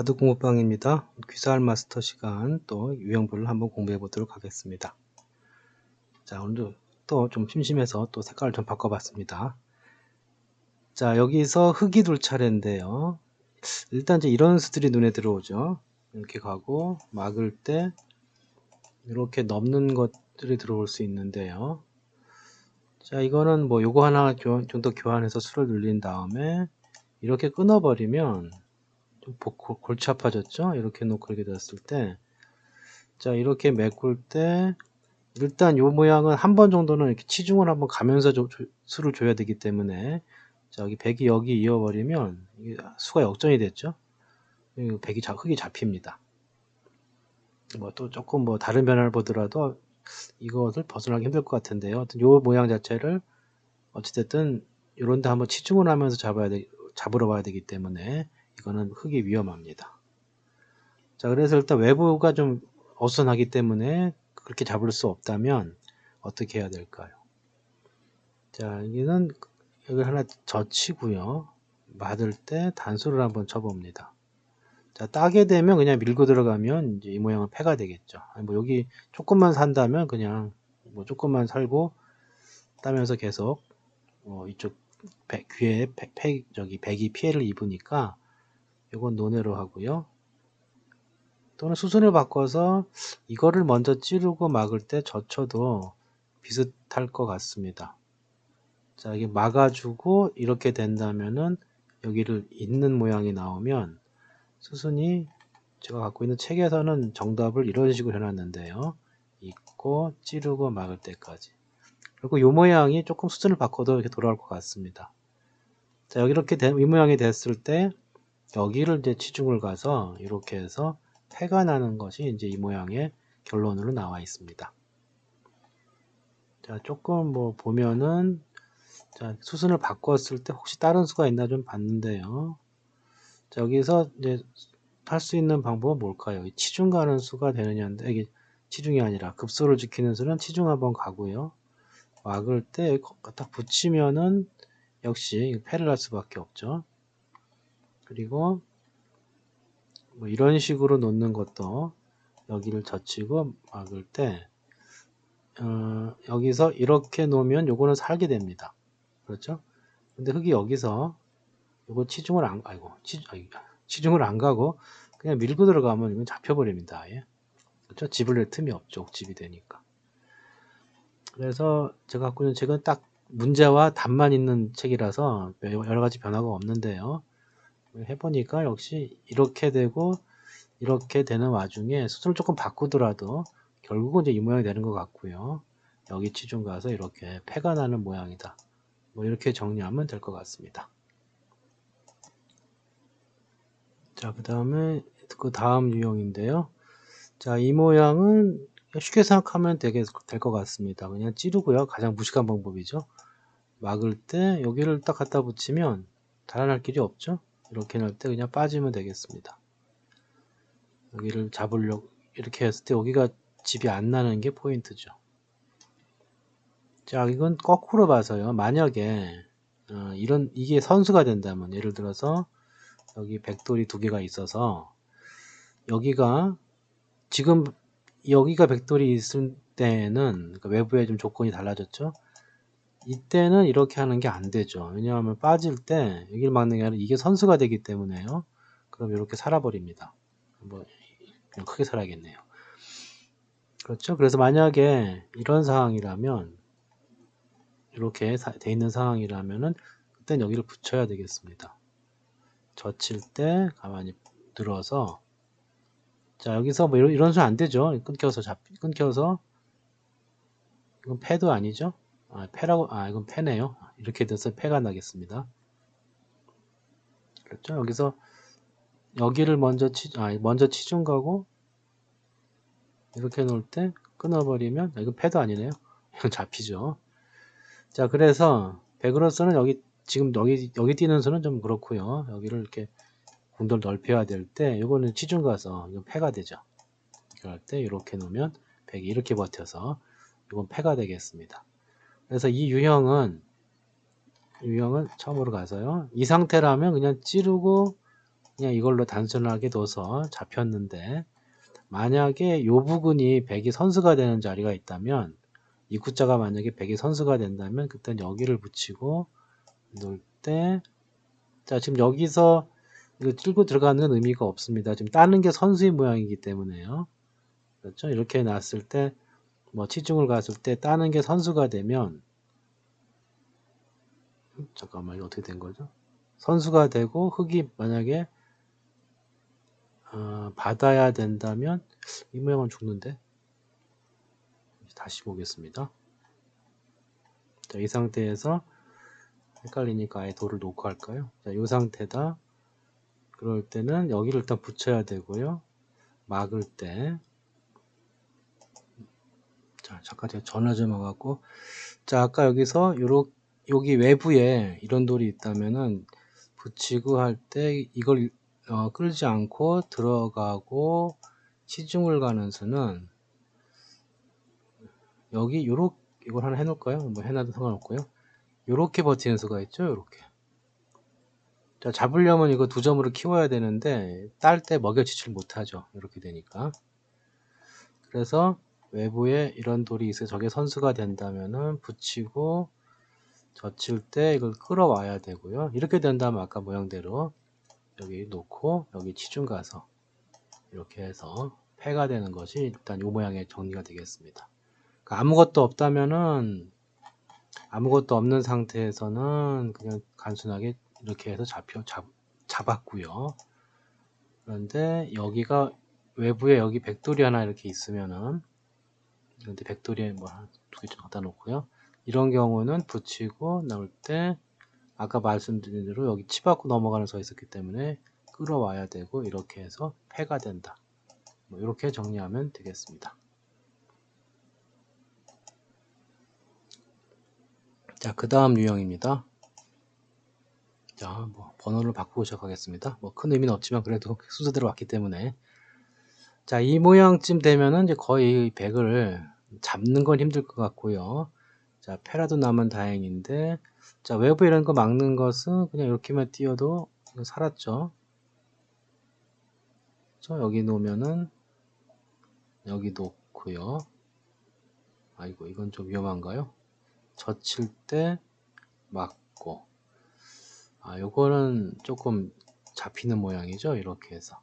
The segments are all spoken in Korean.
바둑 공부방입니다. 귀사할 마스터 시간 또 유형별로 한번 공부해 보도록 하겠습니다. 자 오늘도 또 좀 심심해서 또 색깔을 좀 바꿔봤습니다. 자 여기서 흙이 둘 차례인데요. 일단 이제 이런 수들이 눈에 들어오죠. 이렇게 가고 막을 때 이렇게 넘는 것들이 들어올 수 있는데요. 자 이거는 뭐 요거 하나 좀 더 교환해서 수를 늘린 다음에 이렇게 끊어버리면 좀 골치 아파졌죠? 이렇게 놓고 이렇게 됐을 때, 자, 이렇게 메꿀 때, 일단 요 모양은 한 번 정도는 이렇게 치중을 한번 가면서 조, 조, 수를 줘야 되기 때문에, 자, 여기 100이 여기 이어버리면, 수가 역전이 됐죠? 100이 자, 흙이 잡힙니다. 뭐 또 조금 뭐 다른 변화를 보더라도 이것을 벗어나기 힘들 것 같은데요. 요 모양 자체를 어찌됐든 이런 데 한번 치중을 하면서 잡아야 돼, 잡으러 와야 되기 때문에 이거는 흙이 위험합니다. 자, 그래서 일단 외부가 좀 어수선하기 때문에 그렇게 잡을 수 없다면 어떻게 해야 될까요? 자, 여기는 여기 하나 젖히고요. 맞을 때 단수를 한번 쳐봅니다. 자, 따게 되면 그냥 밀고 들어가면 이제 이 모양은 패가 되겠죠. 뭐 여기 조금만 산다면 그냥 뭐 조금만 살고 따면서 계속 어 이쪽 배, 귀에 배, 배, 저기 백이 피해를 입으니까 이건 논외로 하고요. 또는 수순을 바꿔서 이거를 먼저 찌르고 막을 때 젖혀도 비슷할 것 같습니다. 자, 이게 막아주고 이렇게 된다면은 여기를 잇는 모양이 나오면 수순이 제가 갖고 있는 책에서는 정답을 이런 식으로 해놨는데요. 잇고 찌르고 막을 때까지. 그리고 이 모양이 조금 수순을 바꿔도 이렇게 돌아올 것 같습니다. 자, 여기 이렇게 된, 이 모양이 됐을 때 여기를 이제 치중을 가서 이렇게 해서 패가 나는 것이 이제 이 모양의 결론으로 나와 있습니다. 자, 조금 뭐 보면은 자, 수순을 바꿨을 때 혹시 다른 수가 있나 좀 봤는데요. 자, 여기서 이제 할 수 있는 방법은 뭘까요? 치중 가는 수가 되느냐인데 이게 치중이 아니라 급소를 지키는 수는 치중 한번 가고요. 막을 때 딱 붙이면은 역시 패를 할 수밖에 없죠. 그리고 뭐 이런 식으로 놓는 것도 여기를 젖히고 막을 때 어, 여기서 이렇게 놓으면 요거는 살게 됩니다. 그렇죠? 근데 흙이 여기서 요거 치중을 안 아이고 치, 치중을 안 가고 그냥 밀고 들어가면 이건 잡혀버립니다. 예? 그렇죠? 집을 낼 틈이 없죠. 집이 되니까. 그래서 제가 갖고 있는 책은 딱 문제와 답만 있는 책이라서 여러 가지 변화가 없는데요. 해보니까 역시 이렇게 되고 이렇게 되는 와중에 수술을 조금 바꾸더라도 결국은 이제 이 모양이 되는 것 같고요. 여기 치중 가서 이렇게 패가 나는 모양이다. 뭐 이렇게 정리하면 될 것 같습니다. 자, 그 다음에 그 다음 유형인데요. 자, 이 모양은 쉽게 생각하면 되게 될 것 같습니다. 그냥 찌르고요. 가장 무식한 방법이죠. 막을 때 여기를 딱 갖다 붙이면 달아날 길이 없죠. 이렇게 넣을 때 그냥 빠지면 되겠습니다. 여기를 잡으려고 이렇게 했을 때 여기가 집이 안 나는 게 포인트죠. 자, 이건 거꾸로 봐서요. 만약에 어, 이런 이게 선수가 된다면 예를 들어서 여기 백돌이 두 개가 있어서 여기가 지금 여기가 백돌이 있을 때는 그러니까 외부에 좀 조건이 달라졌죠. 이때는 이렇게 하는 게 안 되죠. 왜냐하면 빠질 때 여기를 막는 게 아니라 이게 선수가 되기 때문에요. 그럼 이렇게 살아버립니다. 뭐 크게 살아야겠네요. 그렇죠? 그래서 만약에 이런 상황이라면 이렇게 돼 있는 상황이라면은 그땐 여기를 붙여야 되겠습니다. 젖힐 때 가만히 들어서 자 여기서 뭐 이런, 이런 수 안 되죠. 끊겨서 잡 끊겨서 이건 패도 아니죠. 아, 패라고, 아, 이건 패네요. 이렇게 돼서 패가 나겠습니다. 그렇죠? 여기서, 여기를 먼저 치, 아, 먼저 치중 가고, 이렇게 놓을 때 끊어버리면, 아, 이건 패도 아니네요. 이건 잡히죠. 자, 그래서, 백으로서는 여기, 지금 여기, 여기 뛰는 수는 좀 그렇고요. 여기를 이렇게 공도를 넓혀야 될 때, 이거는 치중 가서, 이건 패가 되죠. 그럴 때, 이렇게 놓으면, 백이 이렇게 버텨서, 이건 패가 되겠습니다. 그래서 이 유형은 유형은 처음으로 가서요. 이 상태라면 그냥 찌르고 그냥 이걸로 단순하게 둬서 잡혔는데 만약에 요 부분이 100이 선수가 되는 자리가 있다면 이 구자가 만약에 100이 선수가 된다면 그때는 여기를 붙이고 놓을 때 자 지금 여기서 이거 찔고 들어가는 의미가 없습니다. 지금 따는 게 선수의 모양이기 때문에요. 그렇죠? 이렇게 놨을 때 뭐 치중을 갔을 때 따는 게 선수가 되면 음, 잠깐만 이거 어떻게 된 거죠? 선수가 되고 흙이 만약에 어, 받아야 된다면 이 모양은 죽는데 다시 보겠습니다. 자, 이 상태에서 헷갈리니까 아예 돌을 놓고 할까요? 자, 이 상태다. 그럴 때는 여기를 일단 붙여야 되고요. 막을 때. 자, 잠깐 제가 전화 좀 와갖고. 자, 아까 여기서 요렇, 여기 외부에 이런 돌이 있다면은 붙이고 할 때 이걸 어, 끌지 않고 들어가고 시중을 가는 수는 여기 요렇게 이걸 하나 해놓을까요? 뭐 해놔도 상관없고요. 요렇게 버티는 수가 있죠. 요렇게. 자, 잡으려면 이거 두 점으로 키워야 되는데 딸 때 먹여지질 못하죠. 이렇게 되니까. 그래서 외부에 이런 돌이 있어 저게 선수가 된다면은 붙이고 젖힐 때 이걸 끌어와야 되고요. 이렇게 된다면 아까 모양대로 여기 놓고 여기 치중 가서 이렇게 해서 패가 되는 것이 일단 이 모양의 정리가 되겠습니다. 그러니까 아무것도 없다면은 아무것도 없는 상태에서는 그냥 단순하게 이렇게 해서 잡혀 잡, 잡았고요. 그런데 여기가 외부에 여기 백돌이 하나 이렇게 있으면은 그런데 백돌이에 뭐두개 좀 갖다 놓고요. 이런 경우는 붙이고 나올 때 아까 말씀드린 대로 여기 치받고 넘어가는 서 있었기 때문에 끌어와야 되고 이렇게 해서 패가 된다. 뭐 이렇게 정리하면 되겠습니다. 자, 그 다음 유형입니다. 자, 뭐 번호를 바꾸고 시작하겠습니다. 뭐 큰 의미는 없지만 그래도 순서대로 왔기 때문에 자, 이 모양쯤 되면은 이제 거의 100을 잡는 건 힘들 것 같고요. 자, 패라도 나면 다행인데 자, 외부 이런 거 막는 것은 그냥 이렇게만 띄어도 살았죠. 저 여기 놓으면은 여기 놓고요. 아이고, 이건 좀 위험한가요? 젖힐 때 맞고 아 요거는 조금 잡히는 모양이죠 이렇게 해서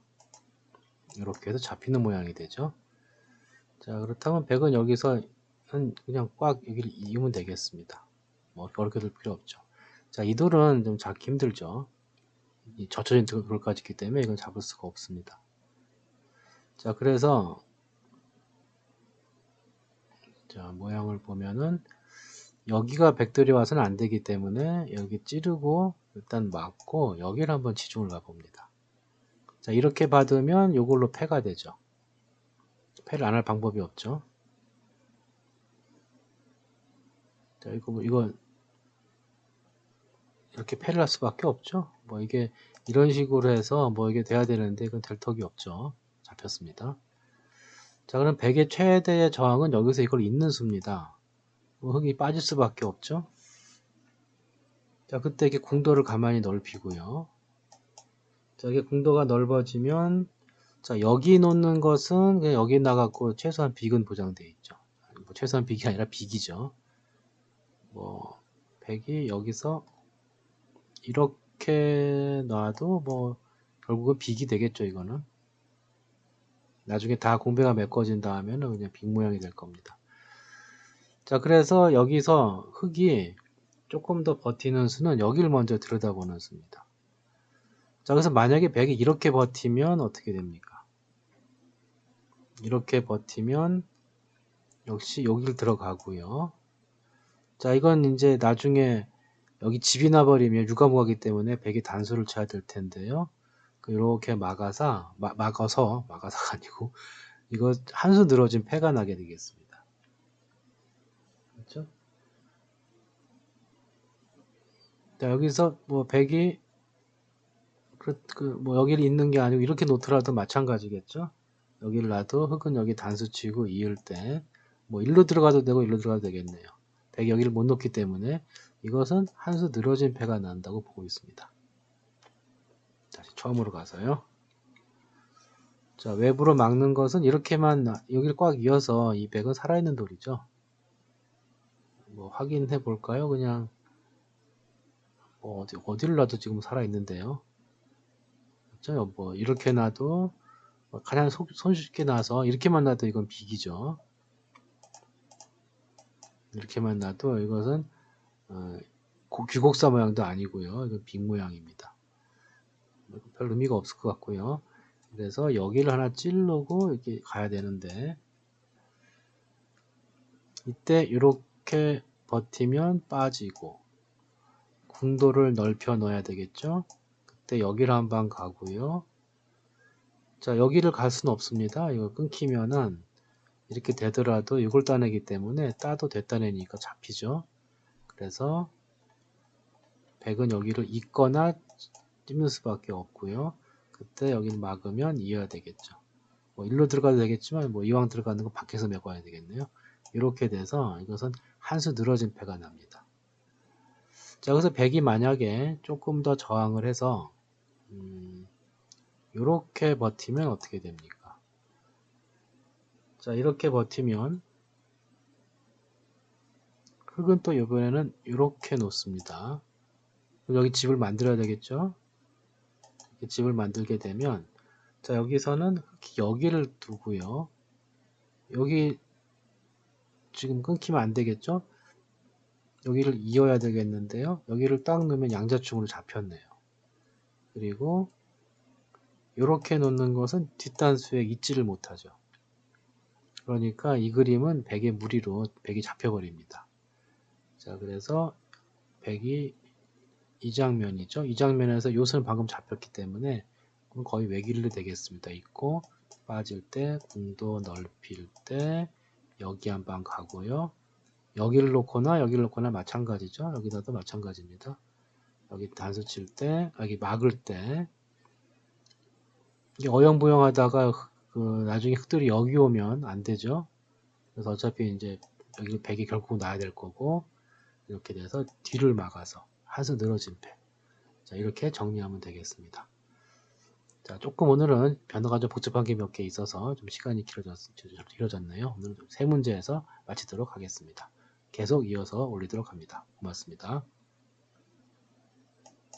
이렇게 해서 잡히는 모양이 되죠. 자 그렇다면 100은 여기서 그냥 꽉 여기를 이으면 되겠습니다. 뭐 어렵게 될 필요 없죠. 자 이 돌은 좀 잡기 힘들죠. 이 젖혀진 돌까지 있기 때문에 이건 잡을 수가 없습니다. 자 그래서 자 모양을 보면은 여기가 백돌이 와서는 안 되기 때문에 여기 찌르고 일단 막고 여기를 한번 치중을 가봅니다. 자 이렇게 받으면 이걸로 패가 되죠. 패를 안 할 방법이 없죠. 자 이거 뭐 이거 이렇게 패를 할 수밖에 없죠. 뭐 이게 이런 식으로 해서 뭐 이게 돼야 되는데 이건 될 턱이 없죠. 잡혔습니다. 자 그럼 100의 최대의 저항은 여기서 이걸 잇는 수입니다. 뭐 흙이 빠질 수밖에 없죠. 자, 그때 이렇게 궁도를 가만히 넓히고요. 자, 이게 궁도가 넓어지면 자, 여기 놓는 것은 그냥 여기 나갔고 최소한 빅은 보장되어 있죠. 뭐 최소한 빅이 아니라 빅이죠. 뭐 빅이 여기서 이렇게 놔도 뭐 결국은 빅이 되겠죠, 이거는. 나중에 다 공배가 메꿔진다 하면 그냥 빅 모양이 될 겁니다. 자, 그래서 여기서 흙이 조금 더 버티는 수는 여기를 먼저 들여다보는 수입니다. 자, 그래서 만약에 100이 이렇게 버티면 어떻게 됩니까? 이렇게 버티면 역시 여기를 들어가고요. 자, 이건 이제 나중에 여기 집이 나버리면 유가무가기 때문에 100이 단수를 쳐야 될 텐데요. 이렇게 막아서, 마, 막아서, 막아서가 아니고, 이거 한 수 늘어진 패가 나게 되겠습니다. 그렇죠? 자, 여기서 뭐 100이 그, 그, 뭐 여기를 있는 게 아니고 이렇게 놓더라도 마찬가지겠죠? 여기를 놔도 흙은 여기 단수치고 이을 때 뭐 일로 들어가도 되고 일로 들어가도 되겠네요. 100 여기를 못 놓기 때문에 이것은 한 수 늘어진 패가 난다고 보고 있습니다. 다시 처음으로 가서요. 자, 외부로 막는 것은 이렇게만 나- 여기를 꽉 이어서 이 100은 살아있는 돌이죠. 뭐 확인해 볼까요? 그냥 뭐 어디 어디를 놔도 지금 살아있는데요. 그렇죠? 뭐 이렇게 놔도 뭐 가장 소- 손쉽게 놔서 이렇게만 놔도 이건 비기죠. 이렇게만 놔도 이것은 어, 고- 귀곡사 모양도 아니고요. 이건 빅 모양입니다. 별 의미가 없을 것 같고요. 그래서 여기를 하나 찌르고 이렇게 가야 되는데 이때 이렇게 버티면 빠지고 궁도를 넓혀 넣어야 되겠죠. 그때 여기를 한번 가고요. 자 여기를 갈 수는 없습니다. 이거 끊기면은 이렇게 되더라도 이걸 따내기 때문에 따도 됐다내니까 잡히죠. 그래서 100은 여기를 잇거나 찝는 수밖에 없고요. 그때 여기를 막으면 이어야 되겠죠. 뭐 일로 들어가도 되겠지만 뭐 이왕 들어가는 거 밖에서 메꿔야 되겠네요. 이렇게 돼서 이것은 한 수 늘어진 패가 납니다. 자 그래서 100이 만약에 조금 더 저항을 해서 음, 이렇게 버티면 어떻게 됩니까? 자 이렇게 버티면 흙은 또 이번에는 이렇게 놓습니다. 여기 집을 만들어야 되겠죠? 집을 만들게 되면 자 여기서는 여기를 두고요. 여기 지금 끊기면 안 되겠죠? 여기를 이어야 되겠는데요. 여기를 딱 넣으면 양자충으로 잡혔네요. 그리고 이렇게 놓는 것은 뒷단수에 있지를 못하죠. 그러니까 이 그림은 백의 무리로 백이 잡혀버립니다. 자, 그래서 백이 이 장면이죠. 이 장면에서 요선은 방금 잡혔기 때문에 거의 외길로 되겠습니다. 있고 빠질 때 궁도 넓힐 때 여기 한 방 가고요. 여기를 놓거나 여기를 놓거나 마찬가지죠. 여기다도 마찬가지입니다. 여기 단수 칠 때, 여기 막을 때 이게 어영부영 하다가 그 나중에 흙들이 여기 오면 안 되죠. 그래서 어차피 이제 여기 백이 결국 나야 될 거고 이렇게 돼서 뒤를 막아서 한수 늘어진 패. 자 이렇게 정리하면 되겠습니다. 자 조금 오늘은 변화가 좀 복잡한 게 몇 개 있어서 좀 시간이 길어졌, 길어졌네요. 오늘 세 문제에서 마치도록 하겠습니다. 계속 이어서 올리도록 합니다. 고맙습니다.